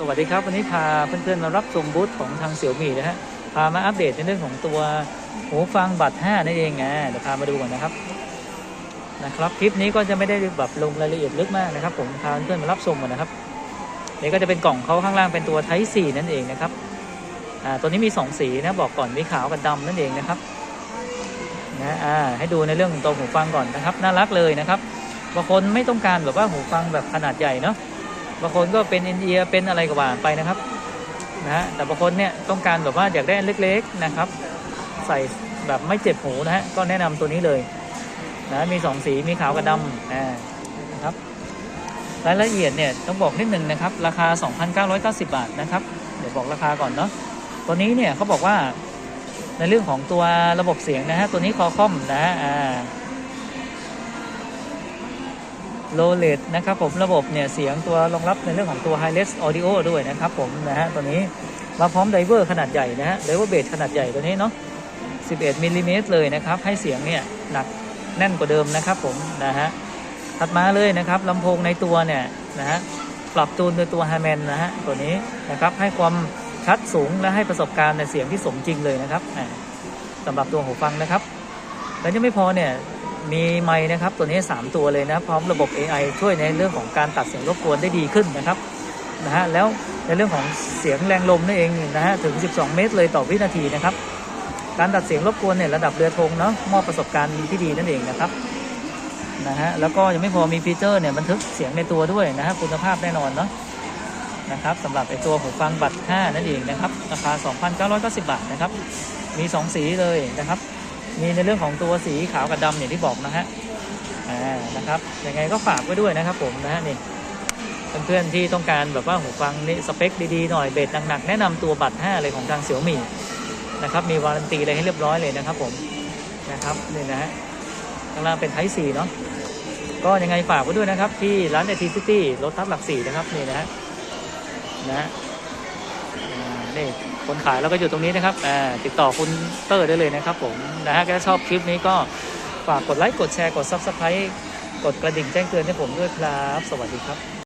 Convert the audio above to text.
สวัสดีครับ วันนี้พาเพื่อนๆมารับชมบูธของทางเสี่ยวมี่นะฮะพามาอัปเดตในเรื่องของตัวหูฟังบัตร5นั่นเองไงเดี๋ยวพามาดูก่อนนะครับนะครับคลิปนี้ก็จะไม่ได้แบบลงรายละเอียดลึกมากนะครับ ผมพาเพื่อนๆมารับชมก่อนนะครับนี่ก็จะเป็นกล่องเขาข้างล่างเป็นตัวไทป์4นั่นเองนะครับอ่าตัวนี้มี 2 สีนะบอกก่อนมีขาวกับดำนั่นเองนะครับนะอ่าให้ดูในเรื่องของตัวหูฟังก่อนนะครับ น่ารักเลยนะครับบางคนไม่ต้องการแบบว่าหูฟังแบบขนาดใหญ่เนาะ บางคนก็เป็นอินเอียร์เป็นอะไรกว่าไปนะครับนะฮะแต่บางคนเนี่ยต้องการแบบว่าอยากได้อันเล็กๆนะครับ ใส่แบบไม่เจ็บหูนะฮะก็แนะนำตัวนี้เลยนะมี 2 สีมีขาวกับดำอ่านะครับรายละเอียดเนี่ยต้องบอกนิดหนึ่งนะครับ ราคา 2,990 บาทนะครับ เดี๋ยวบอกราคาก่อนเนาะตัวนี้เนี่ยเขาบอกว่าในเรื่องของตัวระบบเสียงนะฮะตัวนี้คอคอมนะฮะอ่า โลเลดนะครับผมระบบเนี่ยเสียงตัวรองรับในเรื่องของตัว Hi-Res Audio ด้วยนะครับผมนะฮะตัวนี้มาพร้อมไดเวอร์ขนาดใหญ่นะฮะไดเวอร์เบสขนาดใหญ่ตัวนี้เนาะ 11มิลลิเมตรเลยนะครับ ให้เสียงเนี่ยหนักแน่นกว่าเดิมนะครับผมนะฮะถัดมาเลยนะครับลำโพงในตัวเนี่ยนะฮะปรับจูนโดยตัว h a r m a n นะฮะตัวนี้นะครับให้ความชัดสูงและให้ประสบการณ์ในเสียงที่สมจริงเลยนะครับสำหรับตัวหูฟังนะครับ แล้วยังไม่พอเนี่ย มีไมค์นะครับ ตัวนี้ 3 ตัวเลยนะพร้อมระบบ AI ช่วยในเรื่องของการตัดเสียงรบกวนได้ดีขึ้นนะครับนะฮะแล้วในเรื่องของเสียงแรงลมนั่นเองนะฮะถึง 12 เมตรเลยต่อวินาทีนะครับ การตัดเสียงรบกวนเนี่ยระดับเรือธงเนาะมอบประสบการณ์ที่ดีนั่นเองนะครับนะฮะแล้วก็ยังไม่พอมีฟีเจอร์เนี่ยบันทึกเสียงในตัวด้วยนะฮะคุณภาพแน่นอนเนาะนะครับสำหรับไอตัวหูฟังบัตร5นั่นเองนะครับราคา 2,990 บาทนะครับมี 2 สีเลยนะครับ มีในเรื่องของตัวสีขาวกับดำอย่างที่บอกนะฮะอ่านะครับยังไงก็ฝากไว้ด้วยนะครับผมนะฮะนี่เพื่อนๆที่ต้องการแบบว่าหูฟังนี่สเปคดีๆหน่อยเบสหนักๆแนะนำตัวบัตร5เลยของทางเสี่ยวมี่นะครับมีวารันตีอะไรให้เรียบร้อยเลยนะครับผมนะครับนี่นะฮะข้างล่างเป็นไทป์4เนาะก็ยังไงฝากไว้ด้วยนะครับที่ร้านไอทีซิตี้รถทับหลักสี่นะครับนี่นะฮะนะ นี่คนขายเราก็อยู่ตรงนี้นะครับติดต่อคุณเตอร์ได้เลยนะครับผมนะฮะถ้าชอบคลิปนี้ก็ฝากกดไลค์กดแชร์กด Subscribe กดกระดิ่งแจ้งเตือนให้ผมด้วยครับ สวัสดีครับ